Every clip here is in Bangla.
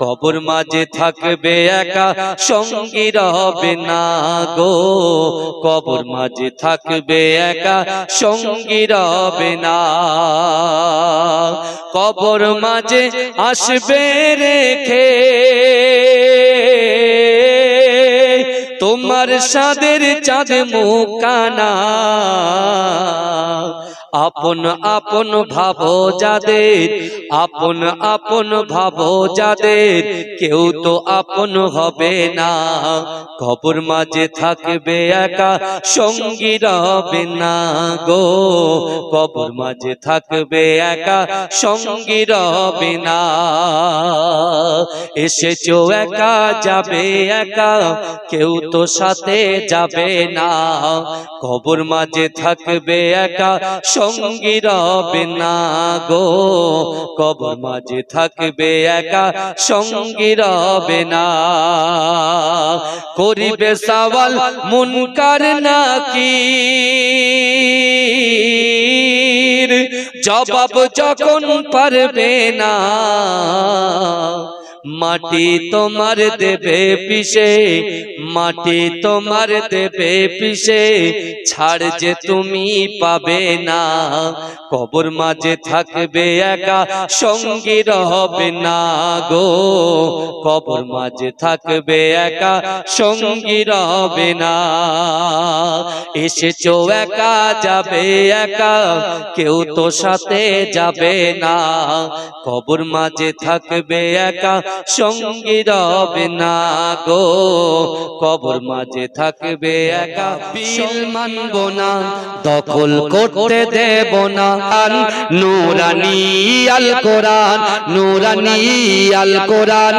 কবর মাঝে থাকবে একা, সঙ্গী রবে না গো। কবর মাঝে থাকবে একা, সঙ্গী রবে না। কবর মাঝে আসবে রেখে, তোমার সাদের চাঁদ মুকানা আপন আপন ভাবো যাদের, আপন আপন ভাবো যাদের, কেউ তো আপন হবে না। কবর মাঝে থাকবে একা, সঙ্গী রবে না গো। কবর মাঝে থাকবে একা, সঙ্গী রবে না। এসেছ একা, যাবে একা, কেউ তো সাথে যাবে না। কবর মাঝে থাকবে একা সঙ্গী রবে না গো। কবর মাঝে থাকবে একা সঙ্গী রবে না। করিবে সওয়াল মুনকার নাকি? জবাব যখন পারবে না। মাটি তোমার দেবে পিসে মাটি তোমার দেবে পিসে ছাড় যে তুমি পাবে না। কবর মাঝে থাকবে একা, সঙ্গী রবে না গো। কবর মাঝে থাকবে একা, সঙ্গী রবে না। এসেছ একা, যাবে একা, কেউ তো সাথে যাবে না। কবর মাঝে থাকবে একা সঙ্গী রবে না গো। কবর মাঝে থাকবে একা, বিল মানব না, দখল করতে দেব না। আল কোরআন আল কোরআন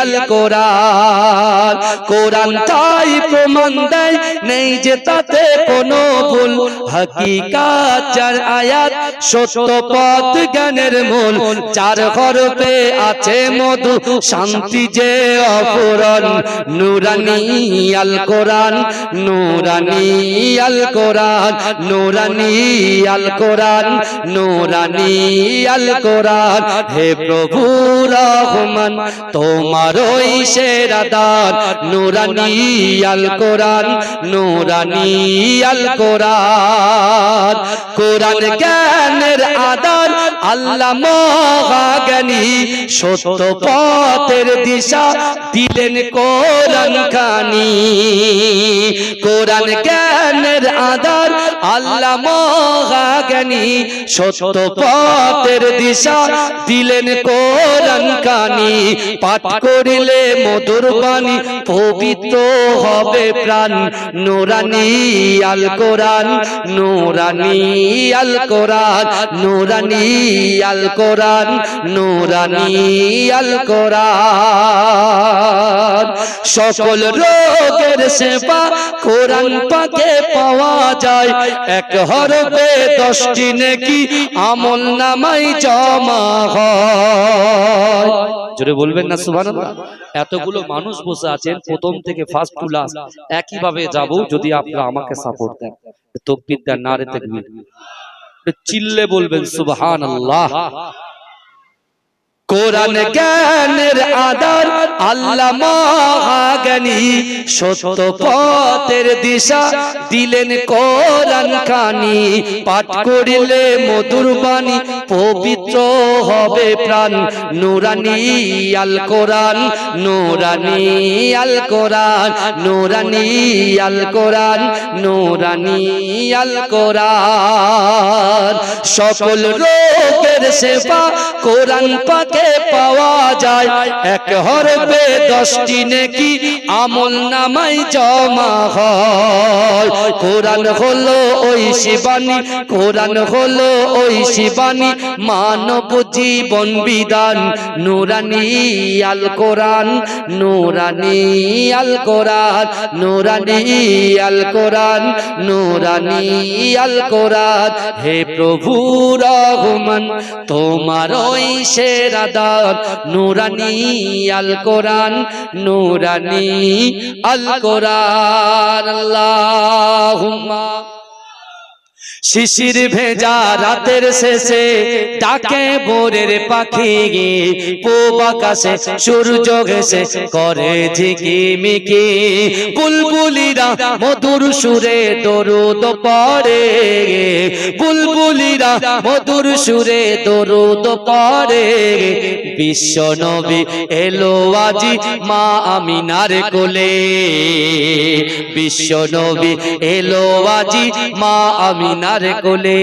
আল কোরআন। কোরআন তাই প্রমাণ দেয়, নেই যে তাতে কোনো ভুল। হাকিকাত চার আয়াত, সত্য পথ জ্ঞানের মূল। চার হরফে আছে মধু, শান্তি যে অপরণ। নুরানি আল কোরআন, নুরানি আল কোরআন, নুরানি আল কোরআন, নুরানি আল কোরআন। হে প্রভু রহমান, তোমার ওই সেরা দান। নুরানি আল কোরআন, নুরানি আল কোরআন। কোরআন জ্ঞানের আদান, আল্লাহ মহাজ্ঞানী। সত্য পথের দিশা দিলেন কোরআন খানি। কোরআন জ্ঞানের আদার আল্লাহ মহাজ্ঞানী। সত্য পথের দিশা দিলেন কোরআন কানি পাঠ করিলে মধুর বাণী পবিত্র হবে প্রাণ। নুরানি আল কোরআন। নুরানি আল কোরআন। নুরানি আল কোরআন। নুরানি আল কোরআন সকল রোগের সেবা কোরআন পাকে পাওয়া যায়। এক হরফে দশটি নেকি আমল নামাই জমা হয়। জোরে বলবেন না, সুবহানাল্লাহ? এতগুলো মানুষ বসে আছেন, প্রথম থেকে ফার্স্ট টু লাস্ট একই ভাবে যাব যদি আপনারা আমাকে সাপোর্ট দেন। তকবীর দেন, নারে তাকবীর। চিল্লে বলবেন, সুবহানাল্লাহ। কোরআন জ্ঞানের আদার আল্লাহ মহাজ্ঞানী সত্য পথের দিশা দিলেন কোরআন কানি পাঠ করিলে মধুর বাণী পবিত্র হবে প্রাণ। নুরানি আল কোরআন। নুরানি আল কোরআন। নুরানি আল কোরআন। নুরানি আল কোরআন। সকল রোগের সেবা কোরআন পাকে পাওয়া যায়। এক হরফে দশটি নেকি আমল নামাই জমা হয়। কোরআন হলো ওই শিবানী, কোরআন হলো ওই শিবানী, মানব জীবন বিধান। নুরানি আল কোরআন, নুরানি আল কোরআন, নুরানি আল কোরআন, নুরানি আল কোরআন। হে প্রভু রহমান, তোমার ওই সেরা দান নুরানি আল কোরআন নুরানি আল কোরআন আল্লাহুম্মা। শিশির ভেজা রাতের শেষে ডাকে বোরের পাখি পূব আকাশে সূর্য ঘেসে করে ঝিকিমিকি বুলবুলিরা মধুর সুরে দরুদ পড়ে। বুলবুলিরা মধুর সুরে দরুদ পড়ে। বিশ্ব নবী এলো আজি মা আমিনার কোলে। বিশ্ব নবী এলো আজি মা আমিনার কোলে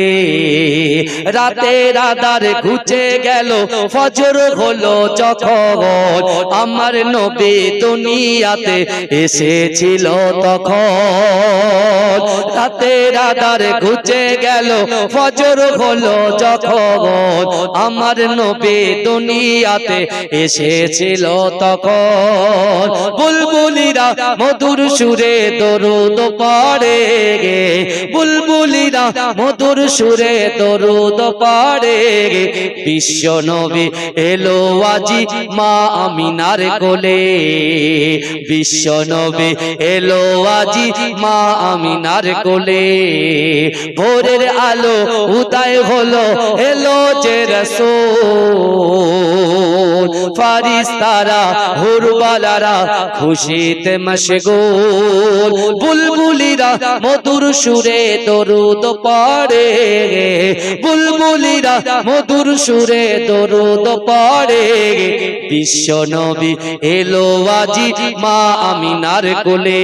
রাতে রাদার ঘুচে গেল ফজর হলো যখন আমার নবী দুনিয়াতে এসেছিল তখন। রাতে রাদার ঘুচে গেল ফজর হলো যখন আমার নবী দুনিয়াতে এসেছিল তখন। বুলবুলিরা মধুর সুরে দরুদ পড়ে গে। বুলবুলিরা মধুর সুরে দরুদ পড়ে গে বিশ্ব নবী এলো আজি মা আমিনার কোলে। বিশ্ব নবী এলো আজি মা আমিনার কোলে। ভোরের আলো উদয় হলো এলো যে রসূল। ফারিস্তারা হুরবালারা খুশিতে মশগুল। বুলবুলিরা মধুর সুরে দরুদ পড়ে। বুলবুলিরা মধুর সুরে দরুদ পড়ে। বিশ্ব নবী এলো আজি মা আমিনার কোলে।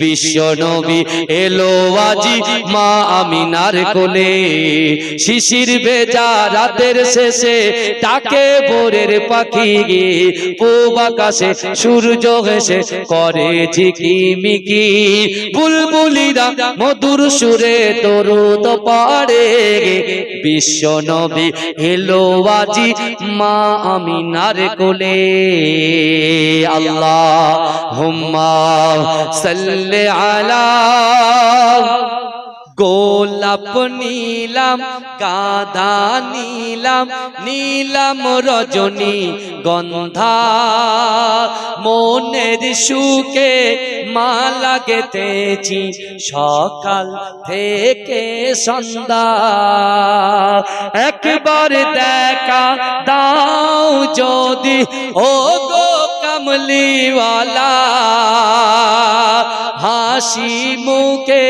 বিশ্ব নবী এলো আজি মা আমিনার কোলে। শিশির ভেজা রাতের শেষে তাকে বোরের পাখি পূব আকাশে সূর্য হেসে করে ঝিকিমিকি বুলবুলিরা মধুর সুরে দরুদ গে, বিশ্ব নবী এলো আজি মা আমিনার কোলে। আল্লাহ হুম্মা সাল্লি আলা গোলাপ নীলাম গাধা নীলাম নীলাম রজনী গন্ধা। মনের সুখে মালা গেতেছি সকাল থেকে সন্ধ্যা। একবার দেখা দাও যদি ও গো কমলিওয়ালা। হাসি মুখে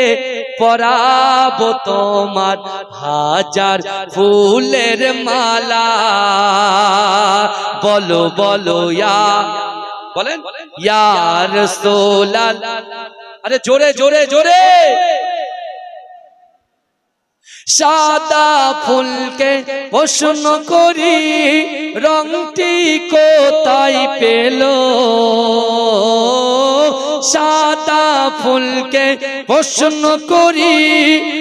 পরাব তোমার হাজার ফুলের মালা। বলো বলো বলেন ইয়ার সোলাল আরে জোরে জোরে জোরে। সাদা ফুলকে প্রশ্ন করি, রংটি কোথায় পেল? সাদা ফুলকে প্রশ্ন করি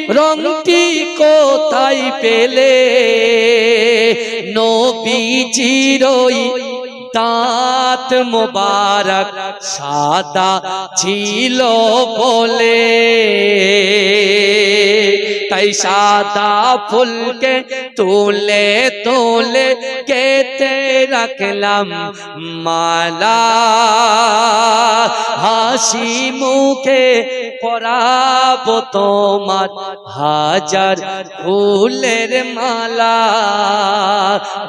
রংটি কোথায় পেলে? নবীজিরই দাঁত মোবারক সাদা ছিল বলে। তাই সাদা ফুলকে তোলে তোলে কেতে রাখলাম মালা হাসি মুখে পরাব তোমার হাজার ফুলের মালা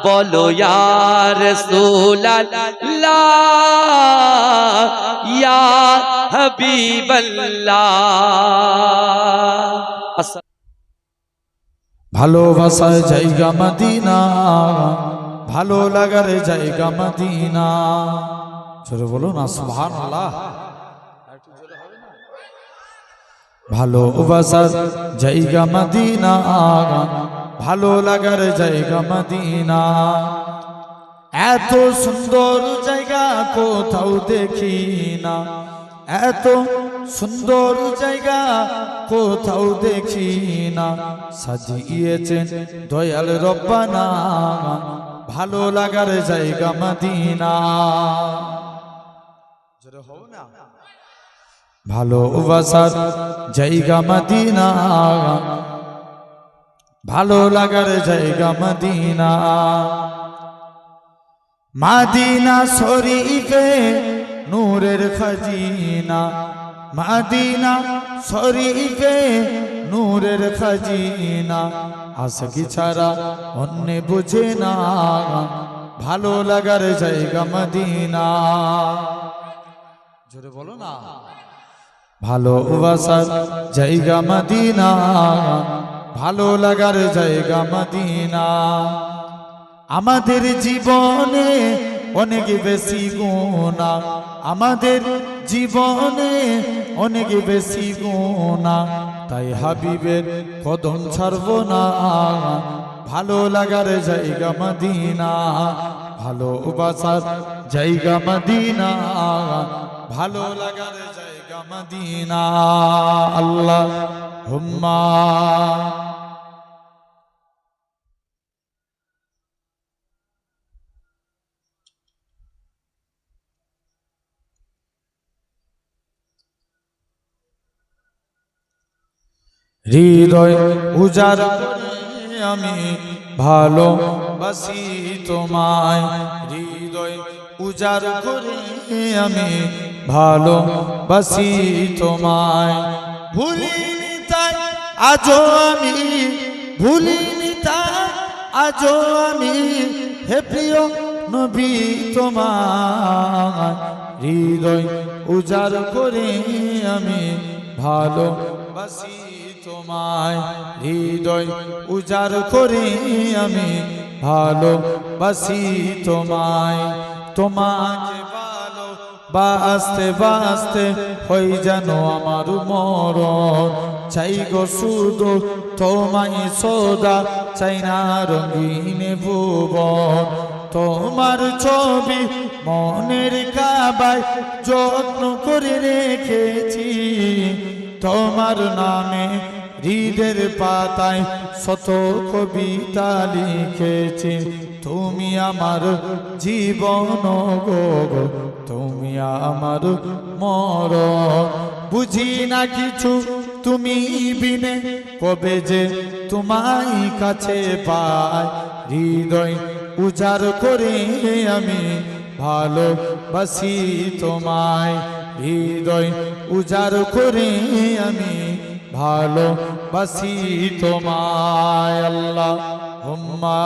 বলো ইয়ার সোলাল্লাহ ইয়া হাবিবাল্লাহ ভালোবাসার জায়গা মদিনা, ভালো লাগার জায়গা মদিনা। ছোট বলো না সুহান আল্লাহ ভালোবাসার জায়গা মদিনা, ভালো লাগার জায়গা মদিনা। এত সুন্দর জায়গা কোথাও দেখি না, এত সুন্দর জায়গা কোথাও দেখি না। সাজিয়েছেন দয়াল রব্বানা। ভালো লাগার জায়গা মদিনা। ভালোবাসার জায়গা মদিনা। ভালো লাগার জায়গা মদিনা। মাদিনা শরীফে নূরের খাজিনা। মাদিনা শরীফে নূরের খাজিনা আশকি ছাড়া অন্য বুঝে না। ভালো লাগার জায়গা মদিনা। জোরে বলো না। ভালোবাসার জায়গা মদিনা, ভালো লাগার জায়গা মদিনা। আমাদের জীবনে অনেক বেশি গুণা আমাদের জীবনে অনেক বেশি গুণা। তাই হাবিবের কদম ছাড়বো না। ভালো লাগার জায়গা মদিনা। ভালোবাসার জায়গা মদিনা। ভালো লাগার জায়গা মদিনা। আল্লাহ হুম্মা। হৃদয় উজার আমি ভালো ভালোবাসি তোমায়। হৃদয় উজার করে আমি ভালোবাসি তোমায়। ভুলিনি তাই আজও আমি, ভুলিনি তাই আজও আমি, হে প্রিয় নবী তোমায়। হৃদয় উজার করে আমি ভালোবাসি তোমায় হৃদয় উজার করি আমি, ভালোবাসি তোমায়। তোমাকে ভালো বাঁচতে বাঁচতে হই যেন আমার মরণ। চাই গো শুধু তোমায় সদা, চাই না রঙিন ভুবন। তোমার ছবি মনের কাবায় যত্ন করে রেখেছি। তোমার নামে হৃদের পাতায় শত কবিতা লিখেছি। তুমি আমার জীবন গো গো, তুমি আমার মর বুঝি না কিছু তুমি বিনে কবে যে তোমায় কাছে পাই। হৃদয় উজাড় করে আমি ভালোবাসি তোমায়। হৃদয় উজাড় করি আমি ভালো বাসি তোমায় আল্লাহ হুম্মা।